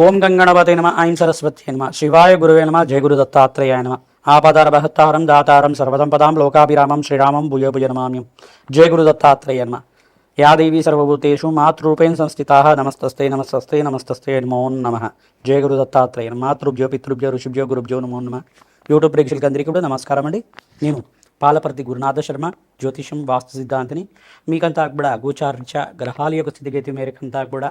ఓం గంగణపతి నమ ఐం సరస్వతి నమ శివాయ గురువే నమ జయ గురు దత్తాత్రేయ నమ. ఆపదార బహత్తారం దాతారం సర్వసంపదాం లోకాభిరామం శ్రీరామం భూయ భుజ నమామ్యం. జయ గురు దత్తాత్రేయ నమ. యా దేవీ సర్వభూతేషు మాతృపేణ సంస్థితా నమస్తస్తే నమస్తస్తే నమస్తస్తే నమో నమ. జయ గురు దత్తాత్రేయ మాతృభ్యో పితృభ్యో ఋషిభ్యో గురుభ్యో నమో నమ. యూట్యూబ్ ప్రేక్షకులకి అందరికీ కూడా నమస్కారం అండి. నేను పాలపర్తి గురునాథ శర్మ జ్యోతిషం వాస్తు సిద్ధాంతిని మీకంతా కూడా గోచార్చ గ్రహాల యొక్క స్థితిగతి మేరకంతా కూడా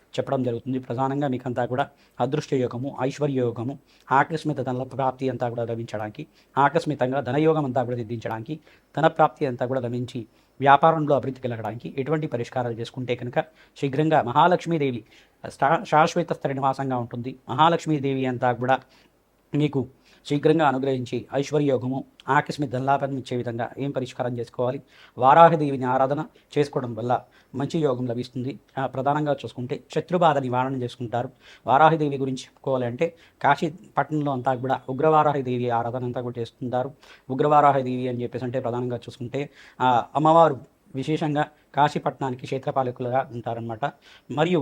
చెప్పడం జరుగుతుంది. ప్రధానంగా మీకంతా కూడా అదృష్ట యోగము ఐశ్వర్య యోగము ఆకస్మిక ధన ప్రాప్తి అంతా కూడా లభించడానికి ఆకస్మికంగా ధనయోగం అంతా కూడా సిద్ధించడానికి ధన ప్రాప్తి అంతా కూడా లభించి వ్యాపారంలో అభివృద్ధి కలగడానికి ఎటువంటి పరిష్కారాలు చేసుకుంటే కనుక శీఘ్రంగా మహాలక్ష్మీదేవి శా- శాశ్వత స్థిర నివాసంగా ఉంటుంది. మహాలక్ష్మీదేవి అంతా కూడా మీకు శీఘ్రంగా అనుగ్రహించి ఐశ్వర్యోగము ఆకస్మిక ధనలాభం ఇచ్చే విధంగా ఏం పరిష్కారం చేసుకోవాలి? వారాహదేవిని ఆరాధన చేసుకోవడం వల్ల మంచి యోగం లభిస్తుంది. ప్రధానంగా చూసుకుంటే శత్రుబాధ నివారణ చేసుకుంటారు. వారాహిదేవి గురించి చెప్పుకోవాలంటే కాశీ పట్టణంలో అంతా కూడా ఉగ్రవారాహిదేవి ఆరాధన అంతా కూడా చేస్తుంటారు. ఉగ్రవారాహిదేవి అని చెప్పేసి అంటే ప్రధానంగా చూసుకుంటే అమ్మవారు విశేషంగా కాశీపట్నానికి క్షేత్రపాలకులుగా ఉంటారనమాట మరియు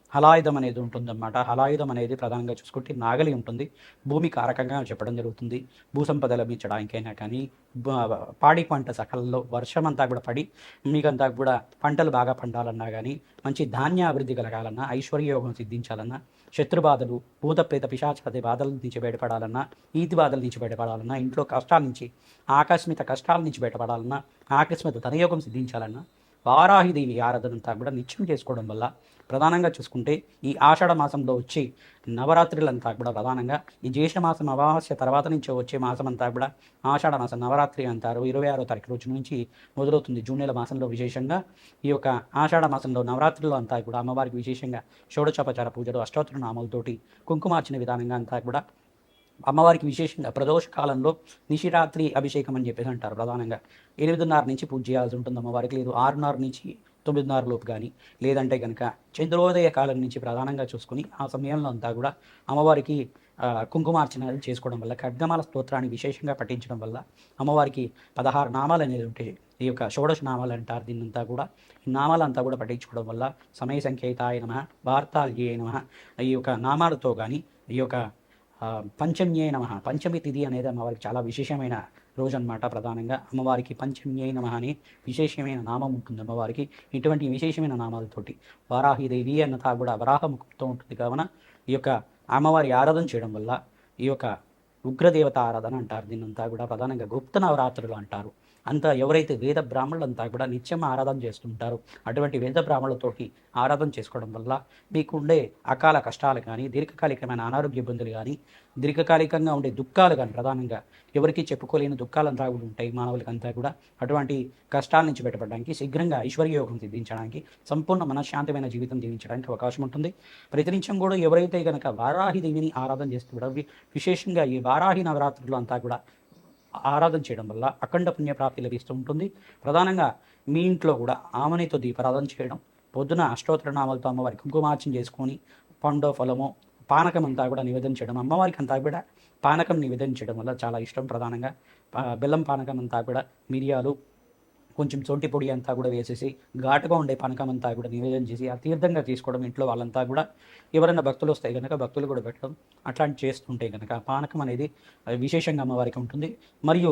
హలాయుధం అనేది ఉంటుందన్నమాట. హలాయుధం అనేది ప్రధానంగా చూసుకుంటే నాగలి ఉంటుంది. భూమి కారకంగా చెప్పడం జరుగుతుంది. భూసంపద లభించడానికైనా కానీ పాడి పంట సకలంలో వర్షం అంతా కూడా పడి మీకంతా కూడా పంటలు బాగా పండాలన్నా కానీ మంచి ధాన్య అభివృద్ధి కలగాలన్నా ఐశ్వర్యయోగం సిద్ధించాలన్నా శత్రుబాధలు భూత ప్రేత పిశాచాది బాధల నుంచి బయటపడాలన్నా ఈతి బాధల నుంచి బయటపడాలన్నా ఇంట్లో కష్టాల నుంచి ఆకస్మిక కష్టాల నుంచి బయటపడాలన్నా ఆకస్మిక ధనయోగం సిద్ధించాలన్నా వారాహిదేవి ఆరాధన అంతా కూడా నిత్యం చేసుకోవడం వల్ల ప్రధానంగా చూసుకుంటే ఈ ఆషాఢ మాసంలో వచ్చి నవరాత్రులంతా కూడా ప్రధానంగా ఈ జ్యేష్ఠమాసం అమావాస్య తర్వాత నుంచి వచ్చే మాసం అంతా కూడా ఆషాఢ మాసం నవరాత్రి అంటారు. ఇరవై ఆరో తారీఖు రోజు నుంచి మొదలవుతుంది జూన్ నెల మాసంలో విశేషంగా. ఈ యొక్క ఆషాఢ మాసంలో నవరాత్రులు అంతా కూడా అమ్మవారికి విశేషంగా షోడచోపచార పూజలు అష్టోత్తర నామాలతోటి కుంకుమార్చిన విధానంగా అంతా కూడా అమ్మవారికి విశేషంగా ప్రదోష కాలంలో నిశిరాత్రి అభిషేకం అని చెప్పేసి అంటారు ప్రధానంగా. ఎనిమిదిన్నర నుంచి పూజ చేయాల్సి ఉంటుంది అమ్మవారికి. లేదు ఆరున్నర నుంచి తొమ్మిదిన్నర లోపు కానీ లేదంటే కనుక చంద్రోదయ కాలం నుంచి ప్రధానంగా చూసుకుని ఆ సమయంలో అంతా కూడా అమ్మవారికి కుంకుమార్చనలు చేసుకోవడం వల్ల ఖడ్గమాల స్తోత్రాన్ని విశేషంగా పఠించడం వల్ల అమ్మవారికి పదహారు నామాలు అనేది ఉంటాయి ఈ యొక్క షోడశ నామాలు అంటారు. దీన్నంతా కూడా ఈ నామాలంతా కూడా పఠించుకోవడం వల్ల సమయ సంకేతాయ నమ వార్తాల్యే నమ ఈ యొక్క నామాలతో కానీ ఈ యొక్క ఆ, పంచమ్యే నమ పంచమి తిథి అనేది అమ్మవారికి చాలా విశేషమైన రోజు ప్రధానంగా. అమ్మవారికి పంచమ్యైన నమ అనే విశేషమైన నామం ఉంటుంది అమ్మవారికి. ఇటువంటి విశేషమైన నామాలతోటి వారాహిదేవి అన్నతా కూడా వరాహముఖంతో ఉంటుంది. కావున ఈ యొక్క అమ్మవారి ఆరాధన చేయడం వల్ల ఈ యొక్క ఉగ్రదేవత ఆరాధన అంటారు. దీన్నంతా కూడా ప్రధానంగా గుప్త నవరాత్రులు అంటారు. అంతా ఎవరైతే వేద బ్రాహ్మణులంతా కూడా నిత్యం ఆరాధన చేస్తుంటారో అటువంటి వేద బ్రాహ్మణులతోటి ఆరాధన చేసుకోవడం వల్ల మీకుండే అకాల కష్టాలు కానీ దీర్ఘకాలికమైన అనారోగ్య ఇబ్బందులు కానీ దీర్ఘకాలికంగా ఉండే దుఃఖాలు కానీ ప్రధానంగా ఎవరికి చెప్పుకోలేని దుఃఖాలంతా కూడా ఉంటాయి మానవులకంతా కూడా. అటువంటి కష్టాల నుంచి బయటపడడానికి శీఘ్రంగా ఐశ్వర్యయోగం సిద్ధించడానికి సంపూర్ణ మనశ్శాంతమైన జీవితం జీవించడానికి అవకాశం ఉంటుంది. ప్రతినిత్యం కూడా ఎవరైతే కనుక వారాహి దేవిని ఆరాధన చేస్తూ కూడా విశేషంగా ఈ వారాహి నవరాత్రులు అంతా కూడా ఆరాధన చేయడం వల్ల అఖండ పుణ్యప్రాప్తి లభిస్తూ ఉంటుంది. ప్రధానంగా మీ ఇంట్లో కూడా ఆమెనితో దీపారాధన చేయడం పొద్దున అష్టోత్తర నామాలతో అమ్మవారి కుంకుమార్చన చేసుకొని పండో ఫలము పానకం అంతా కూడా నివేదన చేయడం అమ్మవారికి అంతా కూడా పానకం నివేదించడం వల్ల చాలా ఇష్టం ప్రధానంగా. పా- బెల్లం పానకం అంతా కూడా మిరియాలు కొంచెం సొంటి పొడి అంతా కూడా వేసేసి ఘాటుగా ఉండే పనకం అంతా కూడా నివేదన చేసి ఆ తీర్థంగా తీసుకోవడం ఇంట్లో వాళ్ళంతా కూడా ఎవరైనా భక్తులు వస్తాయి కనుక భక్తులు కూడా పెట్టడం అట్లాంటి చేస్తుంటే కనుక పానకం అనేది విశేషంగా అమ్మవారికి ఉంటుంది. మరియు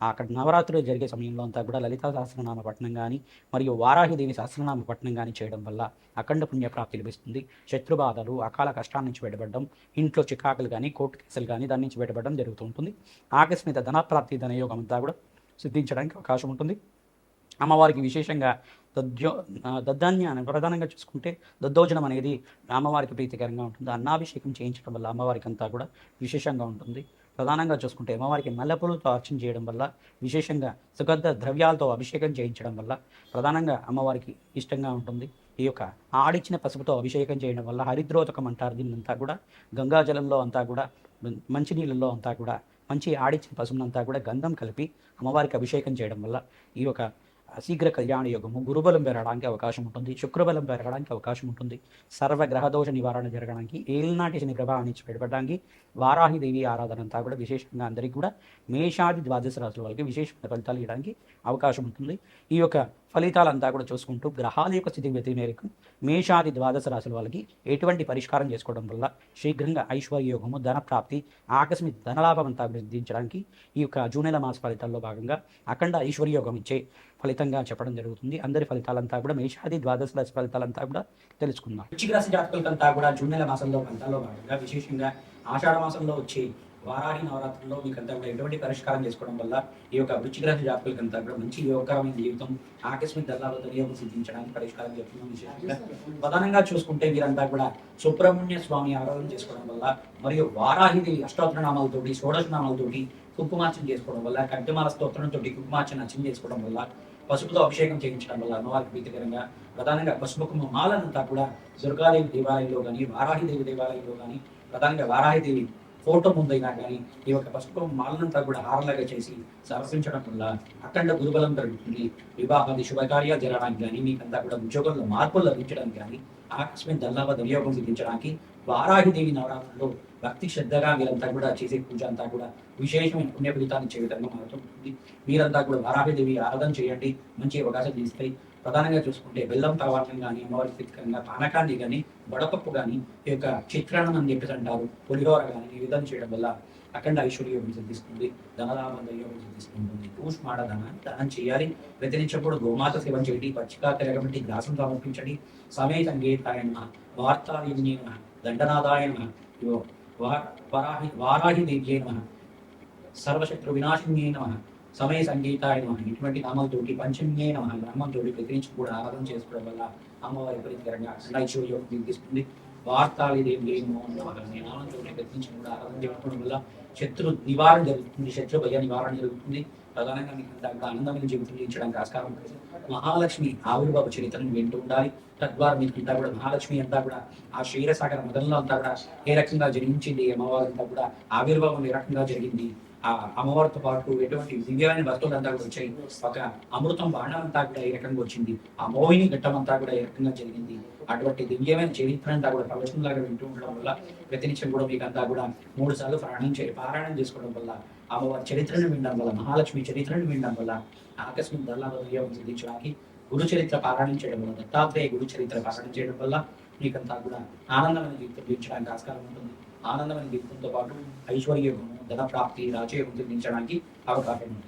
అక్కడ నవరాత్రులు జరిగే సమయంలో అంతా కూడా లలితా సహస్రనామ పఠనం కానీ మరియు వారాహిదేవి సహస్రనామ పఠనం కానీ చేయడం వల్ల అఖండ పుణ్యప్రాప్తి లభిస్తుంది. శత్రుబాధలు అకాల కష్టాల నుంచి బయటపడడం ఇంట్లో చికాకులు కానీ కోర్టు కేసులు కానీ దాని నుంచి బయటపడడం జరుగుతూ ఉంటుంది. ఆకస్మిక ధనప్రాప్తి ధనయోగం అంతా కూడా సిద్ధించడానికి అవకాశం ఉంటుంది. అమ్మవారికి విశేషంగా దద్యో ఆ, ప్రధానంగా చూసుకుంటే దద్దోజనం అనేది అమ్మవారికి ప్రీతికరంగా ఉంటుంది. అన్నాభిషేకం చేయించడం వల్ల అమ్మవారికి అంతా కూడా విశేషంగా ఉంటుంది. ప్రధానంగా చూసుకుంటే అమ్మవారికి మల్లెపూలతో అర్చన చేయడం వల్ల విశేషంగా సుగంధ ద్రవ్యాలతో అభిషేకం చేయించడం వల్ల ప్రధానంగా అమ్మవారికి ఇష్టంగా ఉంటుంది. ఈ యొక్క ఆడిచ్చిన పసుపుతో అభిషేకం చేయడం వల్ల హరిద్రోతకం అంటారు దీన్నంతా కూడా గంగాజలంలో అంతా కూడా మంచినీళ్ళల్లో అంతా కూడా మంచి ఆడిచ్చిన పసుపునంతా కూడా గంధం కలిపి అమ్మవారికి అభిషేకం చేయడం వల్ల ఈ యొక్క శీఘ్ర కళ్యాణ యోగము గురుబలం పెరగడానికి అవకాశం ఉంటుంది శుక్రబలం పెరగడానికి అవకాశం ఉంటుంది సర్వ గ్రహదోష నివారణ జరగడానికి ఏలినాటి శని ప్రభావం నుంచి బయటపడడానికి వారాహిదేవి ఆరాధన అంతా కూడా విశేషంగా అందరికీ కూడా మేషాది ద్వాదశ రాశుల వాళ్ళకి విశేషమైన ఫలితాలు ఇవ్వడానికి అవకాశం ఉంటుంది ఈ యొక్క ఫలితాలంతా కూడా చూసుకుంటూ గ్రహాల యొక్క స్థితి వ్యతిరేకం మేరకు మేషాది ద్వాదశ రాశుల వాళ్ళకి ఎటువంటి పరిష్కారం చేసుకోవడం వల్ల శీఘ్రంగా ఐశ్వర్యోగము ధన ప్రాప్తి ఆకస్మిక ధనలాభం అంతా అభివృద్ధించడానికి ఈ యొక్క జూన్ నెల మాస ఫలితాల్లో భాగంగా అఖండ ఐశ్వర్యోగం ఇచ్చే ఫలితంగా చెప్పడం జరుగుతుంది. అందరి ఫలితాలంతా కూడా మేషాది ద్వాదశ రాశి ఫలితాలంతా కూడా తెలుసుకుందాం. వృశ్చిక రాశి జాతకులకంతా కూడా జూన్ నెల మాసంలో ఫలితాల్లో భాగంగా విశేషంగా ఆషాఢ మాసంలో వచ్చే వారాహి నవరాత్రుల్లో మీకంతా కూడా ఎటువంటి పరిష్కారం చేసుకోవడం వల్ల ఈ యొక్క వృశ్చిక రాశి జాతకులకంతా కూడా మంచి యోగకరమైన జీవితం ఆకస్మిక దళాలతో ధనియోగం సిద్ధించడానికి పరిష్కారం చెప్తున్నాం విశేషంగా ప్రధానంగా చూసుకుంటే మీరంతా కూడా సుబ్రహ్మణ్య స్వామి ఆరాధన చేసుకోవడం వల్ల మరియు వారాహిని అష్టోత్తర నామాలతోటి షోడశ నామాలతోటి కుంకుమార్చన చేసుకోవడం వల్ల కడ్డమాల స్తోత్రంతో కుంకుమార్చన అర్చన చేసుకోవడం వల్ల పసుపుతో అభిషేకం చేయించడం వల్ల అమ్మవారికి ప్రీతికరంగా ప్రధానంగా పసుపు కుంకుమ మాలనంతా కూడా దుర్గాదేవి దేవాలయంలో కానీ వారాహిదేవి దేవాలయంలో కానీ ప్రధానంగా వారాహిదేవి ఫోటో ముందైనా కానీ ఈ యొక్క పసుపు మాలనంతా కూడా హారలాగా చేసి సమర్పించడం వల్ల అఖండ గురుబలం కలుగుతుంది వివాహాది శుభకార్యాలు జరగడానికి కానీ మీకంతా కూడా ఉద్యోగంలో మార్పులు లభించడానికి కానీ ఆకస్మిక దల్లాభ దుర్యోగం విధించడానికి వారాహిదేవి నవరాత్రుల్లో భక్తి శ్రద్ధగా వీరంతా కూడా చేసే పూజ అంతా కూడా విశేషమైన పుణ్య ఫలితాన్ని ఇచ్చే విధంగా మారుతుంది మీరంతా కూడా వారాహిదేవి ఆరాధన చేయండి. మంచి అవకాశం తీస్తాయి ప్రధానంగా చూసుకుంటే బెల్లం పావాటం కానీ అమ్మవారి స్థితికరంగా పానకాన్ని కానీ వడపప్పు కానీ ఈ యొక్క చిత్రాన్నం అని చెప్పేసి అంటారు. పులిహోర కానీ ఈ విధంగా చేయడం వల్ల అఖండ ఐశ్వర్యోగం సిద్ధిస్తుంది. ధనలాభం దయోగం సిద్ధిస్తుంది. కూష్మాడ ధనాన్ని దానం చేయాలి. వ్యతిరించప్పుడు గోమాత సేవం చేయండి. పచ్చిక తిరగబట్టి గ్రాసం సమర్పించండి. సమయ సంగీతాయన వార్తాలిన్య దండనాదాయన వారాహి వారాహి దేవ్యే నమ. సర్వశత్రు వినాశిన్యే నమ. సమయ సంగీతాయ నమ. ఇటువంటి నామాలతోటి పంచమ్యే నమ. బ్రహ్మంతోటి ప్రతిరించి కూడా ఆరాధన చేసుకోవడం వల్ల అమ్మవారి ప్రీతికరంగా ఐశ్వర్యం సిద్ధిస్తుంది వార్తాలి దేవి నామంతోటి ప్రతిరించి కూడా ఆరాధన చేసుకోవడం వల్ల శత్రు నివారణ జరుగుతుంది. శత్రు భయ నివారణ జరుగుతుంది. ప్రధానంగా మీకు జీవించడానికి ఆస్కారం మహాలక్ష్మి ఆవిర్భావ చరిత్రను వింటూ ఉండాలి. తద్వారా మీకు అంతా కూడా మహాలక్ష్మి అంతా కూడా ఆ క్షీరసాగర మొదల్లో అంతా కూడా ఏ రకంగా జన్మించింది అమ్మవారు అంతా కూడా ఆవిర్భావం ఏ రకంగా జరిగింది ఆ అమ్మవారితో పాటు ఎటువంటి దివ్యమైన వస్తువులు అంతా కూడా వచ్చాయి. ఒక అమృతం బాణం అంతా కూడా ఏ రకంగా వచ్చింది ఆ మోహిని ఘట్టం అంతా కూడా ఏ రకంగా జరిగింది అటువంటి దివ్యమైన చరిత్ర అంతా కూడా ప్రవచనంలాగా వింటూ ఉండడం వల్ల ప్రతినిత్యం కూడా మీకు అంతా కూడా మూడు సార్లు ప్రయాణం చే పారాయణం చేసుకోవడం వల్ల అమ్మవారి చరిత్రను వినడం వల్ల మహాలక్ష్మి చరిత్రను వినడం వల్ల ఆకస్మిక దళాల సిద్ధించడానికి గురు చరిత్ర పారాయణం చేయడం వల్ల దత్తాత్రేయ గురు చరిత్ర పారాయణం చేయడం వల్ల మీకంతా కూడా ఆనందమైన జీవితం జీవించడానికి ఆస్కారం ఉంటుంది. ఆనందమైన జీవితంతో పాటు ఐశ్వర్యము ధన ప్రాప్తి రాజయోగం సిద్ధించడానికి అవకాశం ఉంది